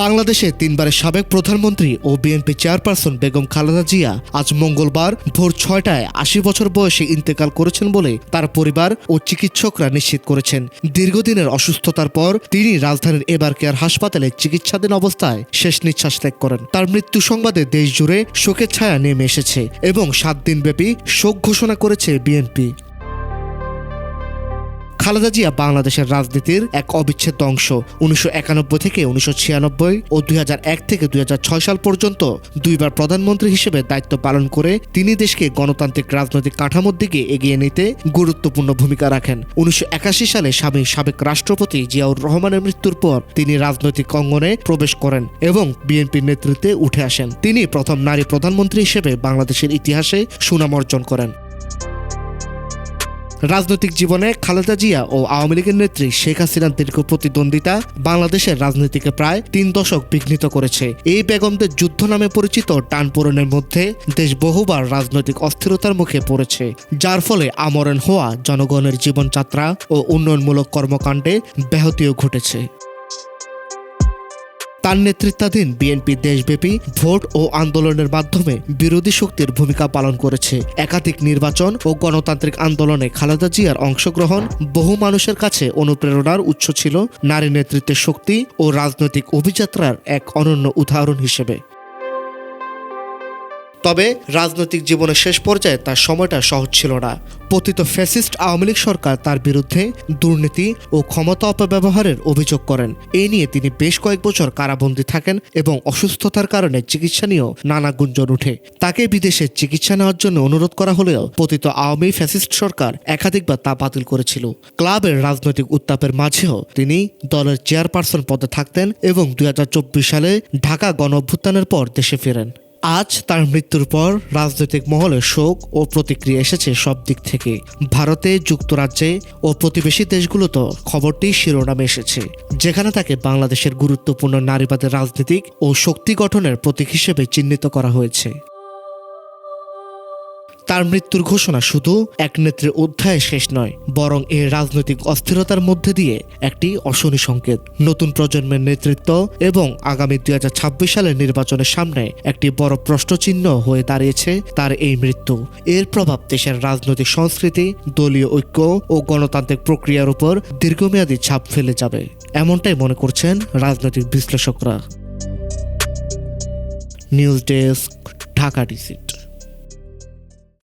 বাংলাদেশে তিনবারের সাবেক প্রধানমন্ত্রী ও বিএনপি চেয়ারপারসন বেগম খালেদা জিয়া আজ মঙ্গলবার ভোর ছয়টায় আশি বছর বয়সে ইন্তেকাল করেছেন বলে তার পরিবার ও চিকিৎসকরা নিশ্চিত করেছেন। দীর্ঘদিনের অসুস্থতার পর তিনি রাজধানীর এবার কেয়ার হাসপাতালে চিকিৎসাধীন অবস্থায় শেষ নিঃশ্বাস ত্যাগ করেন। তার মৃত্যু সংবাদে দেশ জুড়ে শোকের ছায়া নেমে এসেছে এবং সাত দিনব্যাপী শোক ঘোষণা করেছে বিএনপি। খালেদা জিয়া বাংলাদেশের রাজনীতির এক অবিচ্ছেদ্য অংশ। উনিশশো একানব্বই থেকে উনিশশো ছিয়ানব্বই ও দুই হাজার এক থেকে দুই হাজার ছয় সাল পর্যন্ত দুইবার প্রধানমন্ত্রী হিসেবে দায়িত্ব পালন করে তিনি দেশকে গণতান্ত্রিক রাজনৈতিক কাঠামোর দিকে এগিয়ে নিতে গুরুত্বপূর্ণ ভূমিকা রাখেন। উনিশশো একাশি সালে স্বামী সাবেক রাষ্ট্রপতি জিয়াউর রহমানের মৃত্যুর পর তিনি রাজনৈতিক অঙ্গনে প্রবেশ করেন এবং বিএনপির নেতৃত্বে উঠে আসেন। তিনি প্রথম নারী প্রধানমন্ত্রী হিসেবে বাংলাদেশের ইতিহাসে সুনাম অর্জন করেন। রাজনৈতিক জীবনে খালেদা জিয়া ও আওয়ামী লীগের নেত্রী শেখ হাসিনার দীর্ঘ প্রতিদ্বন্দ্বিতা বাংলাদেশের রাজনীতিকে প্রায় তিন দশক বিঘ্নিত করেছে। এই বেগমদের যুদ্ধ নামে পরিচিত টানপোড়েনের মধ্যে দেশ বহুবার রাজনৈতিক অস্থিরতার মুখে পড়েছে, যার ফলে আমরণ হওয়া জনগণের জীবনযাত্রা ও উন্নয়নমূলক কর্মকাণ্ডে ব্যাহতিও ঘটেছে। তার নেতৃত্বাধীন বিএনপি দেশব্যাপী ভোট ও আন্দোলনের মাধ্যমে বিরোধী শক্তির ভূমিকা পালন করেছে। একাধিক নির্বাচন ও গণতান্ত্রিক আন্দোলনে খালেদা জিয়ার অংশগ্রহণ বহু মানুষের কাছে অনুপ্রেরণার উৎস ছিল। নারী নেতৃত্বের শক্তি ও রাজনৈতিক অভিযাত্রার এক অনন্য উদাহরণ হিসেবে। তবে রাজনৈতিক জীবনের শেষ পর্যায়ে তার সময়টা সহজ ছিল না। পতিত ফ্যাসিস্ট আওয়ামী লীগ সরকার তার বিরুদ্ধে দুর্নীতি ও ক্ষমতা অপব্যবহারের অভিযোগ করেন। এই নিয়ে তিনি বেশ কয়েক বছর কারাবন্দী থাকেন এবং অসুস্থতার কারণে চিকিৎসা নিয়েও নানা গুঞ্জন উঠে তাকে বিদেশে চিকিৎসা নেওয়ার জন্য অনুরোধ করা হলেও পতিত আওয়ামী ফ্যাসিস্ট সরকার একাধিকবার তা বাতিল করেছিল। ক্লাবের রাজনৈতিক উত্তাপের মাঝেও তিনি দলের চেয়ারপারসন পদে থাকতেন এবং দুই হাজার চব্বিশ সালে ঢাকা গণ অভ্যুত্থানের পর দেশে ফেরেন। আজ তার মৃত্যুর পর রাজনৈতিক মহলে শোক ও প্রতিক্রিয়া এসেছে সব দিক থেকে। ভারতে, যুক্তরাজ্যে ও প্রতিবেশী দেশগুলোতে খবরটি শিরোনামে এসেছে, যেখানে তাকে বাংলাদেশের গুরুত্বপূর্ণ নারীবাদের রাজনীতিক ও শক্তি গঠনের প্রতীক হিসেবে চিহ্নিত করা হয়েছে। তার মৃত্যুর ঘোষণা শুধু এক নেত্রীর অধ্যায়ে শেষ নয়, বরং এর রাজনৈতিক অস্থিরতার মধ্যে দিয়ে একটি অশনি সংকেত। নতুন প্রজন্মের নেতৃত্ব এবং আগামী দুই হাজার ছাব্বিশ সালের নির্বাচনের সামনে একটি বড় প্রশ্নচিহ্ন হয়ে দাঁড়িয়েছে তার এই মৃত্যু। এর প্রভাব দেশের রাজনৈতিক সংস্কৃতি, দলীয় ঐক্য ও গণতান্ত্রিক প্রক্রিয়ার উপর দীর্ঘমেয়াদী ছাপ ফেলে যাবে। এমনটাই মনে করছেন রাজনৈতিক বিশ্লেষকরা। News desk, Dhaka deceit